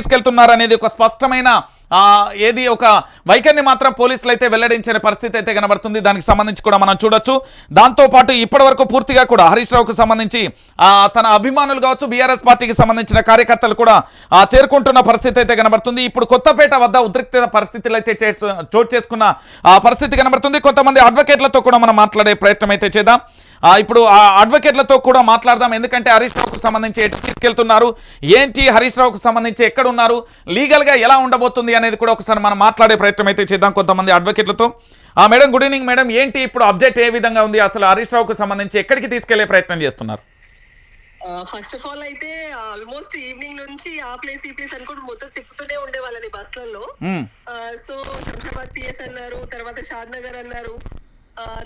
తీసుకెళ్తున్నారనేది ఒక స్పష్టమైన ఏది ఒక వైఖరిని మాత్రం పోలీసులు అయితే వెల్లడించిన పరిస్థితి అయితే కనబడుతుంది. దానికి సంబంధించి కూడా మనం చూడొచ్చు. దాంతోపాటు ఇప్పటి వరకు పూర్తిగా కూడా హరీష్ రావుకు సంబంధించి తన అభిమానులు కావచ్చు బీఆర్ఎస్ పార్టీకి సంబంధించిన కార్యకర్తలు కూడా చేరుకుంటున్న పరిస్థితి అయితే కనబడుతుంది. ఇప్పుడు కొత్తపేట వద్ద ఉద్రిక్త పరిస్థితులు అయితే చే- చోటు చేసుకున్న ఆ, పరిస్థితి కనబడుతుంది. కొంతమంది అడ్వకేట్లతో కూడా మనం మాట్లాడే ప్రయత్నం అయితే చేద్దాం. ఇప్పుడు ఆ అడ్వకేట్లతో కూడా మాట్లాడదాం. ఎందుకంటే హరీష్ రావుకు సంబంధించి ఎటు తీసుకెళ్తున్నారు? ఏంటి హరీష్ రావుకు సంబంధించి ఎక్కడున్నారు లీగల్గా ఎలా ఉండబోతుంది అనేది కూడా ఒకసారి మనం మాట్లాడే ప్రయత్నం అయితే చేద్దాం కొంతమంది అడ్వకేట్లతో ఆ మేడం గుడ్ ఈవినింగ్ మేడం. ఏంటి ఇప్పుడు అప్డేట్ ఏ విధంగా ఉంది? అసలు హరీష్ రావుకు సంబంధించి ఎక్కడికి తీసుకెళ్ళే ప్రయత్నం చేస్తున్నారు? ఫస్ట్ ఆఫ్ ఆల్ అయితే ఆల్మోస్ట్ ఈవినింగ్ నుంచి ఆ ప్లేస్ ఈ ప్లేస్ అనుకుంటూ మొత్తం తిప్పుతూనే ఉండే వాళ్ళని బస్సులలో. సో శంషాబాద్ పిఎస్ అన్నారు తర్వాత షాద్ నగర్ అన్నారు.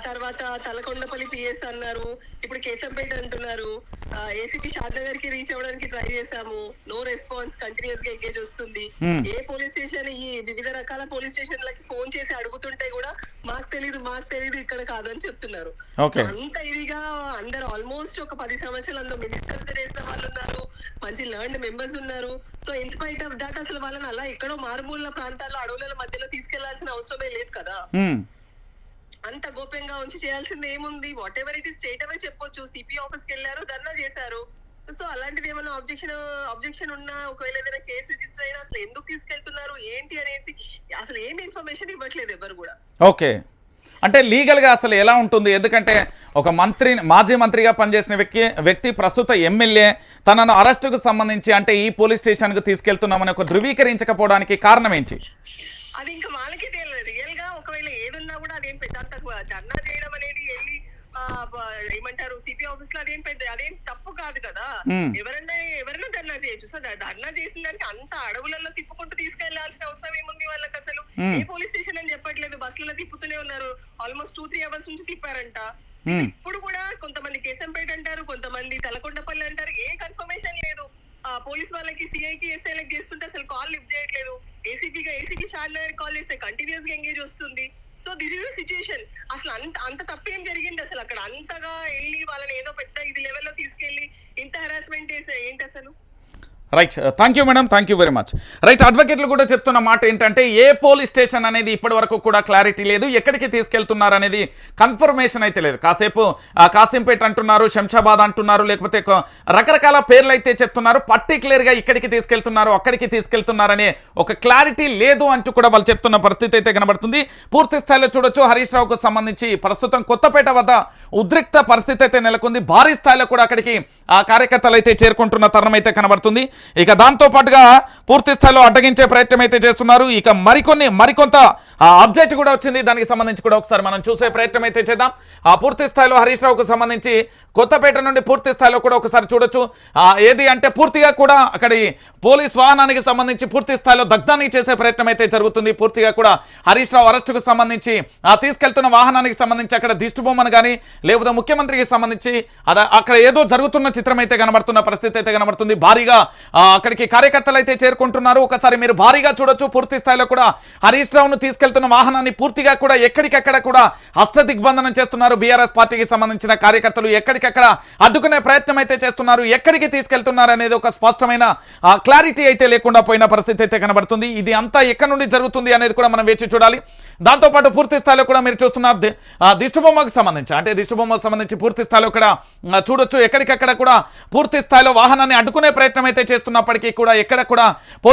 తర్వాత తలకొండపల్లి పిఎస్ అన్నారు. ఇప్పుడు కేశంపేట అంటున్నారు. ఏసీపీ షాద్ నగర్కి రీచ్ అవ్వడానికి ట్రై చేశాము. నో రెస్పాన్స్ కంటిన్యూస్గా ఎంగేజ్ వస్తుంది. Hmm. ఏ పోలీస్ స్టేషన్ ఈ వివిధ రకాల పోలీస్ స్టేషన్లకి ఫోన్ చేసి అడుగుతుంటే కూడా మాకు తెలీదు మాకు తెలీదు ఇక్కడ కాదని చెప్తున్నారు. అంత ఇదిగా అందరు ఆల్మోస్ట్ ఒక పది సంవత్సరాలు అందులో మినిస్టర్స్ చేసిన వాళ్ళు ఉన్నారు. మంచి లర్న్ మెంబర్స్ ఉన్నారు. So in spite of that అసలు వాళ్ళని అలా ఎక్కడో మారుమూల ప్రాంతాల్లో అడవుల మధ్యలో తీసుకెళ్ళాల్సిన అవసరమే లేదు కదా. మ్మ్. అంత గోప్యంగా ఉంచి చేయాల్సింది ఏముంది? Whatever it is state అవే చెప్పొచ్చు సిపి ఆఫీస్కి వెళ్ళారు ధర్నా చేశారు. సో అలాంటిది ఏమైనా అబ్జెక్షన్ అబ్జెక్షన్ ఉన్నా ఒకవేళ ఏదైనా కేసు రిజిస్టర్ అయినా అసలు ఎందుకు తీసుకెళ్తున్నారు ఏంటి అనేసి అసలు ఏం ఇన్ఫర్మేషన్ ఇవ్వట్లేదు ఎవరు కూడా. ఓకే. అంటే లీగల్గా అసలు ఎలా ఉంటుంది? ఎందుకంటే ఒక మంత్రి మాజీ మంత్రిగా పనిచేసిన వ్యక్తి వ్యక్తి ప్రస్తుత ఎమ్మెల్యే తనను అరెస్టుకు సంబంధించి అంటే ఈ పోలీస్ స్టేషన్కు తీసుకెళ్తున్నామని ఒక ధృవీకరించకపోవడానికి కారణం ఏంటి? అది ఇంకా వాళ్ళకి ఒకవేళ ఏదున్నా కూడా అదేం పెద్ద అంత ధర్నా చేయడం అనేది వెళ్ళి ఏమంటారు సిపి ఆఫీస్లో అదేం పెద్ద అదేం తప్పు కాదు కదా. ఎవరన్నా ఎవరైనా ధర్నా చేయొచ్చు. సో ధర్నా చేసిన దానికి అంత అడవులలో తిప్పుకుంటూ తీసుకెళ్ళాల్సిన అవసరం ఏముంది వాళ్ళకి అసలు. ఏ పోలీస్ స్టేషన్ అని చెప్పట్లేదు. బస్సులలో తిప్పుతూనే ఉన్నారు. ఆల్మోస్ట్ టూ త్రీ అవర్స్ నుంచి తిప్పారంట. ఇప్పుడు కూడా కొంతమంది కేశంపేట అంటారు కొంతమంది తలకొండపల్లి అంటారు. ఏ కన్ఫర్మేషన్ లేదు. ఆ పోలీస్ వాళ్ళకి సిఐకి ఎస్ఐలకి చేస్తుంటే అసలు ఏసీపీగా ఏసీకి షార్ట్ కాల్ చేస్తే కంటిన్యూస్గా ఎంగేజ్ వస్తుంది. సో దిస్ ఇస్ సిచ్యుయేషన్ అసలు అంత అంత తప్పేం జరిగింది? అసలు అక్కడ అంతగా వెళ్ళి వాళ్ళని ఏదో పెద్ద ఇది లెవెల్లో తీసుకెళ్ళి ఇంత హెరాస్మెంట్ చేసే ఏంటి అసలు? Right thank you madam thank you very much right అడ్వకేట్లు కూడా చెప్తున్న మాట ఏంటంటే ఏ పోలీస్ స్టేషన్ అనేది ఇప్పటి వరకు కూడా క్లారిటీ లేదు. ఎక్కడికి తీసుకెళ్తున్నారు అనేది కన్ఫర్మేషన్ అయితే లేదు. కాసేపు ఆ, కాసింపేట అంటున్నారు శంషాబాద్ అంటున్నారు లేకపోతే రకరకాల పేర్లు అయితే చెప్తున్నారు. పర్టికులర్గా ఇక్కడికి తీసుకెళ్తున్నారు అక్కడికి తీసుకెళ్తున్నారనే ఒక క్లారిటీ లేదు అంటూ కూడా వాళ్ళు చెప్తున్న పరిస్థితి అయితే కనబడుతుంది. పూర్తి స్థాయిలో చూడొచ్చు హరీష్ రావుకు సంబంధించి ప్రస్తుతం కొత్తపేట వద్ద ఉద్రిక్త పరిస్థితి అయితే నెలకొంది. భారీ స్థాయిలో కూడా అక్కడికి ఆ కార్యకర్తలు అయితే చేరుకుంటున్న తరుణం అయితే కనబడుతుంది. ఇక దాంతో పాటుగా పూర్తి స్థాయిలో అడ్డగించే ప్రయత్నం అయితే చేస్తున్నారు. ఇక మరికొన్ని మరికొంత అప్డేట్ కూడా వచ్చింది. దానికి సంబంధించి కూడా ఒకసారి మనం చూసే ప్రయత్నం అయితే చేద్దాం. ఆ పూర్తి స్థాయిలో హరీష్ రావుకు సంబంధించి కొత్తపేట నుండి పూర్తి స్థాయిలో కూడా ఒకసారి చూడొచ్చు. ఆ, ఏది అంటే పూర్తిగా కూడా అక్కడి పోలీస్ వాహనానికి సంబంధించి పూర్తి స్థాయిలో దగ్ధాన్ని చేసే ప్రయత్నం అయితే జరుగుతుంది. పూర్తిగా కూడా హరీష్ రావు అరెస్టుకు సంబంధించి ఆ తీసుకెళ్తున్న వాహనానికి సంబంధించి అక్కడ దిష్టిబొమ్మను కానీ లేకపోతే ముఖ్యమంత్రికి సంబంధించి అద అక్కడ ఏదో జరుగుతున్న చిత్రం అయితే కనబడుతున్న పరిస్థితి అయితే కనబడుతుంది. భారీగా అక్కడికి కార్యకర్తలు అయితే చేరుకుంటున్నారు. ఒకసారి మీరు భారీగా చూడొచ్చు. పూర్తి స్థాయిలో కూడా హరీష్ రావును తీసుకెళ్తున్న వాహనాన్ని పూర్తిగా కూడా ఎక్కడికక్కడ కూడా హస్త దిగ్బంధనం చేస్తున్నారు. బీఆర్ఎస్ పార్టీకి సంబంధించిన కార్యకర్తలు ఎక్కడికక్కడ అడ్డుకునే ప్రయత్నం అయితే చేస్తున్నారు. ఎక్కడికి తీసుకెళ్తున్నారు అనేది ఒక స్పష్టమైన క్లారిటీ అయితే లేకుండా పోయిన పరిస్థితి అయితే కనబడుతుంది. ఇది అంతా ఎక్కడి నుండి జరుగుతుంది అనేది కూడా మనం వేచి చూడాలి. దాంతోపాటు పూర్తి స్థాయిలో కూడా మీరు చూస్తున్నారు. ది- సంబంధించి అంటే దిష్టిబొమ్మకు సంబంధించి పూర్తి స్థాయిలో కూడా చూడొచ్చు. ఎక్కడికక్కడ కూడా పూర్తి స్థాయిలో వాహనాన్ని అడ్డుకునే ప్రయత్నం అయితే చేస్తున్నప్పటికీ కూడా ఎక్కడ కూడా పోలీస్